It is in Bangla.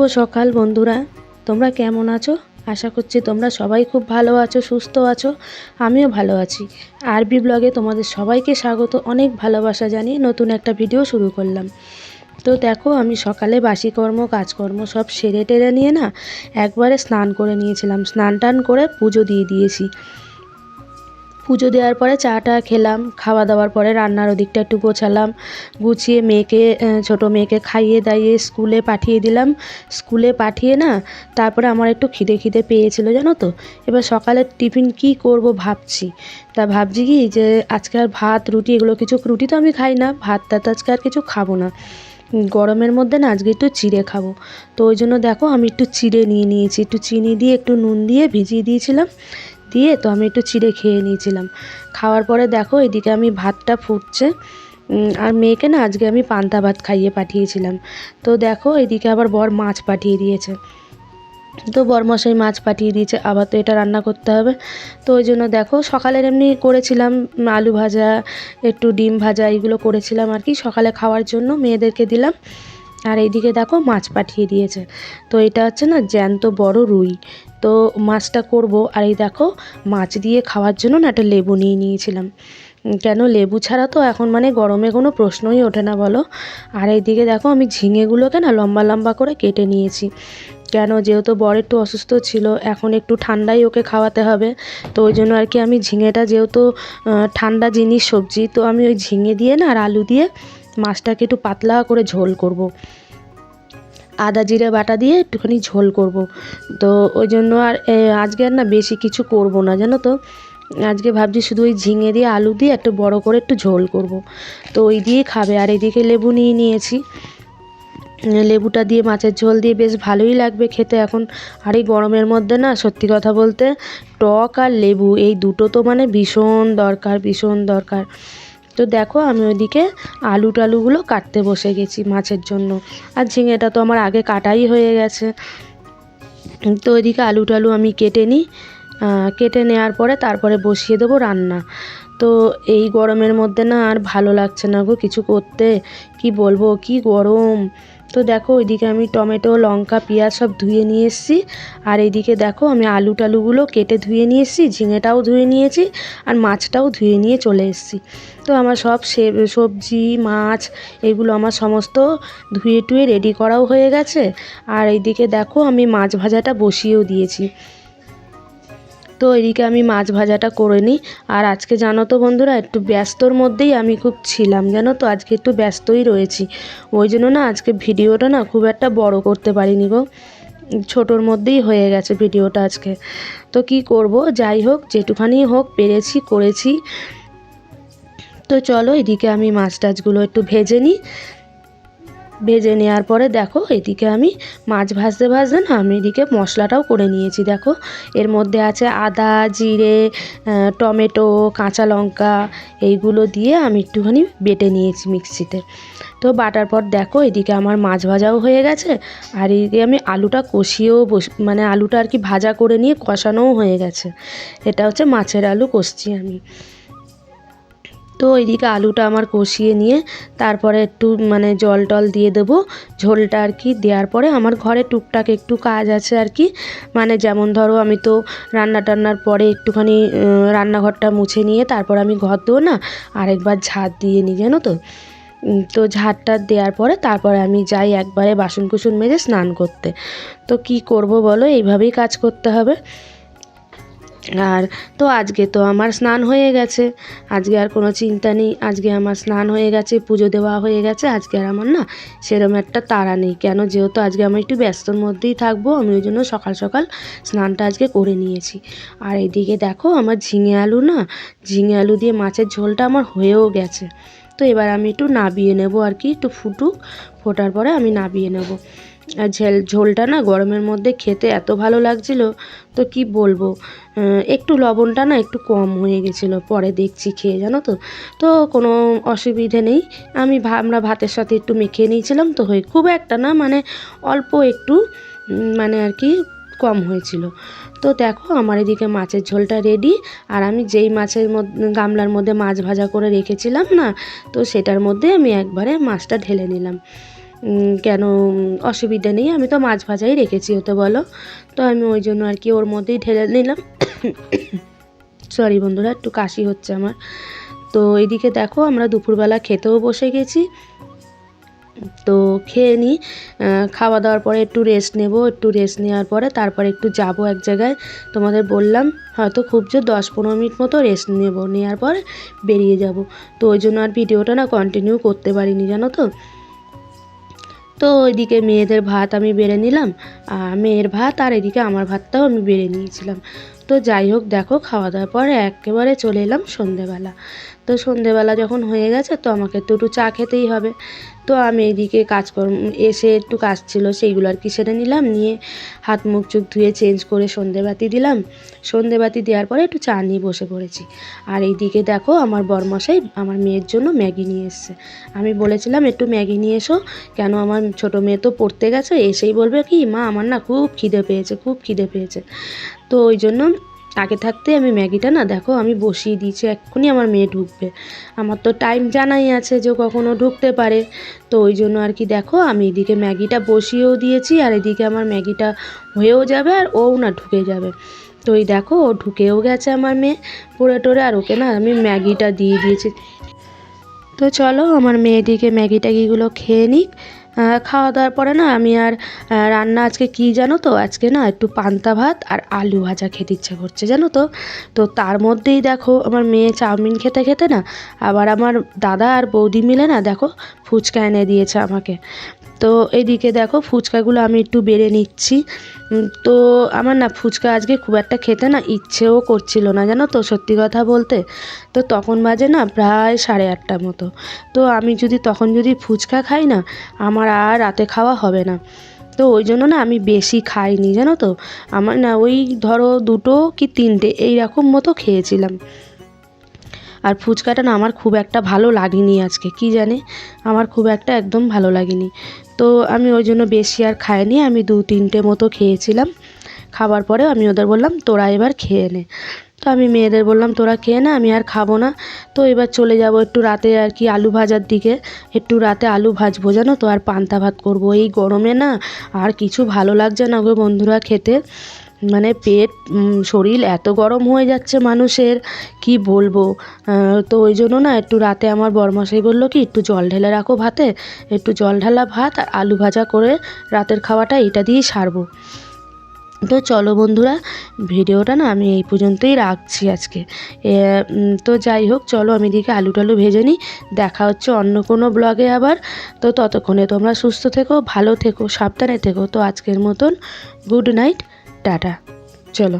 শুভ সকাল বন্ধুরা। তোমরা কেমন আছো? আশা করছি তোমরা সবাই খুব ভালো আছো, সুস্থ আছো, আমিও ভালো আছি। আরবি ব্লগে তোমাদের সবাইকে স্বাগত, অনেক ভালোবাসা জানিয়ে নতুন একটা ভিডিও শুরু করলাম। তো দেখো, আমি সকালে বাসি কর্ম কাজকর্ম সব সেরে টেরে নিয়ে না, একবারে স্নান করে নিয়েছিলাম। স্নান টান করে পুজো দিয়ে দিয়েছি। পুজো দেওয়ার পরে চাটা খেলাম খাওয়া দাওয়ার পরে রান্নার ওদিকটা একটু গোছালাম, গুছিয়ে মেয়েকে ছোটো মেয়েকে খাইয়ে দাইয়ে স্কুলে পাঠিয়ে দিলাম। স্কুলে পাঠিয়ে না তারপরে আমার একটু খিদে খিদে পেয়েছিল, জানো তো? এবার সকালের টিফিন কি করব ভাবছি। তা ভাবছি কি যে আজকে আর ভাত, রুটি এগুলো কিছু, রুটি তো আমি খাই না ভাত টাত আজকে আর কিছু খাব না। গরমের মধ্যে না আজকে একটু চিড়ে খাব। তো ওই জন্য দেখো আমি একটু চিড়ে নিয়ে নিয়েছি, একটু চিনি দিয়ে, একটু নুন দিয়ে ভিজিয়ে দিয়েছিলাম। দিয়ে তো আমি একটু চিড়ে খেয়ে নিয়েছিলাম। খাওয়ার পরে দেখো এদিকে আমি ভাতটা ফুটছে আর মেয়েকে না আজকে আমি পান্তা ভাত খাইয়ে পাঠিয়েছিলাম। তো দেখো এদিকে আবার বর মাছ পাঠিয়ে দিয়েছে। তো বরমশাই মাছ পাঠিয়ে দিয়েছে, আবার তো এটা রান্না করতে হবে। তো ওই জন্য দেখো সকালের এমনি করেছিলাম আলু ভাজা, একটু ডিম ভাজা এগুলো করেছিলাম আর কি সকালে খাওয়ার জন্য মেয়েদেরকে দিলাম। আর এইদিকে দেখো মাছ পাঠিয়ে দিয়েছে। তো এটা হচ্ছে না জ্যান্ত বড় রুই। তো মাছটা করব। আর এই দেখো, মাছ দিয়ে খাওয়ার জন্য না একটা লেবু নিয়ে নিয়েছিলাম। কেন? লেবু ছাড়া তো এখন মানে গরমে কোনো প্রশ্নই ওঠে না বলো। আর এইদিকে দেখো, আমি ঝিঙেগুলোকে না লম্বা লম্বা করে কেটে নিয়েছি। কেন? যেহেতু বর একটু অসুস্থ ছিল, এখন একটু ঠান্ডাই ওকে খাওয়াতে হবে। তো ওই জন্য আর কি আমি ঝিঙেটা যেহেতু ঠান্ডা জিনিস সবজি, তো আমি ওই ঝিঙে দিয়ে না আর আলু দিয়ে মাছটাকে একটু পাতলা করে ঝোল করব। আদা, জিরে বাটা দিয়ে একটুখানি ঝোল করব। তো ওই জন্য আর আজকে আর না বেশি কিছু করব না, জানো তো আজকে ভাবছি শুধু ওই ঝিঙে দিয়ে আলু দিয়ে একটু বড় করে একটু ঝোল করব। তো ওই দিয়েই খাবে, আর এদিকে লেবু নিয়ে নিয়েছি লেবুটা দিয়ে মাছের ঝোল দিয়ে বেশ ভালোই লাগবে খেতে এখন আর এই গরমের মধ্যে না, সত্যি কথা বলতে টক আর লেবু, এই দুটো তো মানে ভীষণ দরকার ভীষণ দরকার তো দেখো আমি ওইদিকে আলু টালুগুলো কাটতে বসে গেছি মাছের জন্য। আর ঝিঙেটা তো আমার আগে কাটাই হয়ে গেছে। তো ওইদিকে আলু টালু আমি কেটে নিই। কেটে নেওয়ার পরে তারপরে বসিয়ে দেবো রান্না। তো এই গরমের মধ্যে না আর ভালো লাগছে না গো কিছু করতে। কি বলব, কি গরম। তো দেখো, ওইদিকে আমি টমেটো, লঙ্কা, পেঁয়াজ সব ধুয়ে নিয়ে এসেছি। আর এইদিকে দেখো, আমি আলু টালুগুলো কেটে ধুয়ে নিয়ে এসেছি, ঝিঙেটাও ধুয়ে নিয়েছি আর মাছটাও ধুয়ে নিয়ে চলে এসেছি। তো আমার সব সবজি, মাছ, এগুলো আমার সমস্ত ধুয়ে টুয়ে রেডি করাও হয়ে গেছে। আর এইদিকে দেখো, আমি মাছ ভাজাটা বসিয়েও দিয়েছি। তো এদিকে আমি মাছ ভাজাটা করে নিই। আর আজকে জানো তো বন্ধুরা, একটু ব্যস্তর মধ্যেই আমি খুব ছিলাম, জানো তো? আজকে একটু ব্যস্তই রয়েছি। ওই জন্য না আজকে ভিডিওটা না খুব একটা বড় করতে পারিনি গো। ছোটোর মধ্যেই হয়ে গেছে ভিডিওটা আজকে। তো কি করব? যাই হোক, যেটুখানি হোক পেরেছি, করেছি। তো চলো এদিকে আমি মাছ টাছগুলো একটু ভেজে নিই। ভেজে নেওয়ার পরে দেখো, এদিকে আমি মাছ ভাজতে ভাজতে না আমি এদিকে মশলাটাও করে নিয়েছি, দেখো। এর মধ্যে আছে আদা, জিরে টমেটো, কাঁচা লঙ্কা, এইগুলো দিয়ে আমি একটুখানি বেটে নিয়েছি মিক্সিতে। তো বাটার পর দেখো, এদিকে আমার মাছ ভাজাও হয়ে গেছে, আর এদিকে আমি আলুটা কষিয়েও বস মানে আলুটা আর কি ভাজা করে নিয়ে কষানোও হয়ে গেছে। এটা হচ্ছে মাছের আলু কষছি আমি। তো ওইদিকে আলুটা আমার কষিয়ে নিয়ে তারপরে একটু মানে জল টল দিয়ে দেবো। ঝোলটা আর কি দেওয়ার পরে আমার ঘরে টুকটাক একটু কাজ আছে আর কি। মানে যেমন ধরো আমি তো রান্না টান্নার পরে একটুখানি রান্নাঘরটা মুছে নিয়ে তারপর আমি ঘর দেবো না আরেকবার ঝাঁট দিয়ে নিই, জানো তো? তো ঝাঁটটা দেওয়ার পরে তারপরে আমি যাই একবারে বাসন কুসন মেজে স্নান করতে। তো কি করব বলো? এইভাবেই কাজ করতে হবে। আর তো আজকে তো আমার স্নান হয়ে গেছে। আজকে আর কোনো চিন্তা নেই। আজকে আমার স্নান হয়ে গেছে, পুজো দেওয়া হয়ে গেছে। আজকে আর আমার না সেরম একটা তাড়া নেই। কেন? যেহেতু আজকে আমি একটু ব্যস্তর মধ্যেই থাকব, আমি ওই জন্য সকাল সকাল স্নানটা আজকে করে নিয়েছি। আর এইদিকে দেখো আমার ঝিঙে আলু না, ঝিঙে আলু দিয়ে মাছের ঝোলটা আমার হয়েও গেছে। তো এবার আমি একটু নাবিয়ে নেব আর কি, একটু ফুটুক, ফোটার পরে আমি নাবিয়ে নেব। আর ঝেল, ঝোলটা না গরমের মধ্যে খেতে এত ভালো লাগছিল, তো কি বলব? একটু লবণটা না একটু কম হয়ে গেছিল, পরে দেখছি খেয়ে, জানো তো? তো কোনো অসুবিধে নেই। আমি আমরা ভাতের সাথে একটু মেখে নিয়েছিলাম, তো হয়ে, খুব একটা না মানে অল্প একটু মানে আর কি কম হয়েছিল। তো দেখো, আমার এদিকে মাছের ঝোলটা রেডি আর আমি যেই মাছের মধ্যে গামলার মধ্যে মাছ ভাজা করে রেখেছিলাম না, তো সেটার মধ্যে আমি একবারে মাছটা ঢেলে নিলাম। কেন অসুবিধা নেই? আমি তো মাছ ভাজাই রেখেছি ওতে, বলো। তো আমি ওই জন্য আর কি ওর মধ্যেই ঢেলে নিলাম। সরি বন্ধুরা, একটু কাশি হচ্ছে আমার। তো এইদিকে দেখো, আমরা দুপুরবেলা খেতেও বসে গেছি। তো খেয়ে নিই। খাওয়া দাওয়ার পরে একটু রেস্ট নেব। একটু রেস্ট নেওয়ার পরে তারপরে একটু যাব এক জায়গায়। তোমাদের বললাম, হয়তো খুব জোর দশ পনেরো মিনিট মতো রেস্ট নেব। নেওয়ার পরে বেরিয়ে যাব। তো ওই জন্য আর ভিডিওটা না কন্টিনিউ করতে পারিনি, জানো তো? তো ওইদিকে মেয়েদের ভাত আমি বেড়ে নিলাম, আর মেয়ের ভাত আর এদিকে আমার ভাতটাও আমি বেড়ে নিয়েছিলাম। তো যাই হোক, দেখো, খাওয়া দাওয়ার পরে একেবারে চলে এলাম সন্ধেবেলা। তো সন্ধেবেলা যখন হয়ে গেছে তো আমাকে তো একটু চা খেতেই হবে। তো আমি এইদিকে কাজকর্ম, এসে একটু কাজ ছিল, সেইগুলো আর কি সেরে নিলাম, নিয়ে হাত মুখ চুখ ধুয়ে চেঞ্জ করে সন্ধেবাতি দিলাম। সন্ধেবাতি দেওয়ার পরে একটু চা নিয়ে বসে পড়েছি। আর এইদিকে দেখো আমার বরমশাই আমার মেয়ের জন্য ম্যাগি নিয়ে এসছে। আমি বলেছিলাম, একটু ম্যাগি নিয়ে এসো। কেন আমার ছোটো মেয়ে তো পড়তে গেছে, এসেই বলবে কি, মা, আমার না খুব খিদে পেয়েছে, খুব খিদে পেয়েছে। তো ওই জন্য আগে থাকতে আমি ম্যাগিটা না, দেখো আমি বসিয়ে দিয়েছি, এক্ষুনি আমার মেয়ে ঢুকবে। আমার তো টাইম জানাই আছে যে কখনো ঢুকতে পারে। তো ওই জন্য আর কি দেখো, আমি এদিকে ম্যাগিটা বসিয়েও দিয়েছি আর এদিকে আমার ম্যাগিটা হয়েও যাবে আর ও না ঢুকে যাবে। তো ওই দেখো, ও ঢুকেও গেছে আমার মেয়ে পড়ে টোরে আর ওকে না আমি ম্যাগিটা দিয়ে দিয়েছি। তো চলো আমার মেয়েদিকে ম্যাগি ট্যাগিগুলো খেয়ে নিক। খাওয়া দাওয়ার পরে না আমি আর রান্না আজকে কি জানো তো? আজকে না একটু পান্তা ভাত আর আলু ভাজা খেতে ইচ্ছে করছে, জানো তো? তো তার মধ্যেই দেখো আমার মেয়ে চাউমিন খেতে খেতে না আবার আমার দাদা আর বৌদি মিলে না দেখো ফুচকা এনে দিয়েছে আমাকে। তো এইদিকে দেখো ফুচকাগুলো আমি একটু বেড়ে নিচ্ছি। তো আমার না ফুচকা আজকে খুব একটা খেতে না ইচ্ছেও করছিল না, জানো তো সত্যি কথা বলতে। তো তখন বাজে না প্রায় সাড়ে আটটার মতো। তো আমি যদি তখন যদি ফুচকা খাই না, আমার আর রাতে খাওয়া হবে না। তো ওই জন্য না আমি বেশি খাইনি, জানো তো। আমার না ওই ধরো দুটো কি তিনটে এই রকম মতো খেয়েছিলাম। আর ফুচকাটা না আমার খুব একটা ভালো লাগেনি আজকে, কি জানে? আমার খুব একটা একদম ভালো লাগেনি। তো আমি ওই জন্য বেশি আর খাইনি, আমি দু তিনটে মতো খেয়েছিলাম। খাবার পরে আমি ওদের বললাম, তোরা এবার খেয়ে নে। তো আমি মেয়েদের বললাম, তোরা খেয়ে না, আমি আর খাব না। তো এবার চলে যাব একটু রাতে আর কি আলু ভাজার দিকে। একটু রাতে আলু ভাজবো, জানো তো, আর পান্তা ভাত করব। এই গরমে না আর কিছু ভালো লাগছে না গো বন্ধুরা খেতে। মানে পেট শরীর এত গরম হয়ে যাচ্ছে মানুষের, কি বলব? তো ওই জন্য না একটু রাতে আমার বরমশাই বলল কি, একটু জল ঢেলে রাখো ভাতে, একটু জল ঢালা ভাত আর আলু ভাজা করে রাতের খাওয়াটা এটা দিয়েই সারবো। তো চলো বন্ধুরা, ভিডিওটা না আমি এই পর্যন্তই রাখছি আজকে। তো যাই হোক, চলো আমি দিকে আলু টালু ভেজে নিই, দেখা হচ্ছে অন্য কোনো ব্লগে আবার। তো ততক্ষণে তোমরা সুস্থ থেকো, ভালো থেকো, সাবধানে থেকো। তো আজকের মতন, গুড নাইট। টাটা। চলো।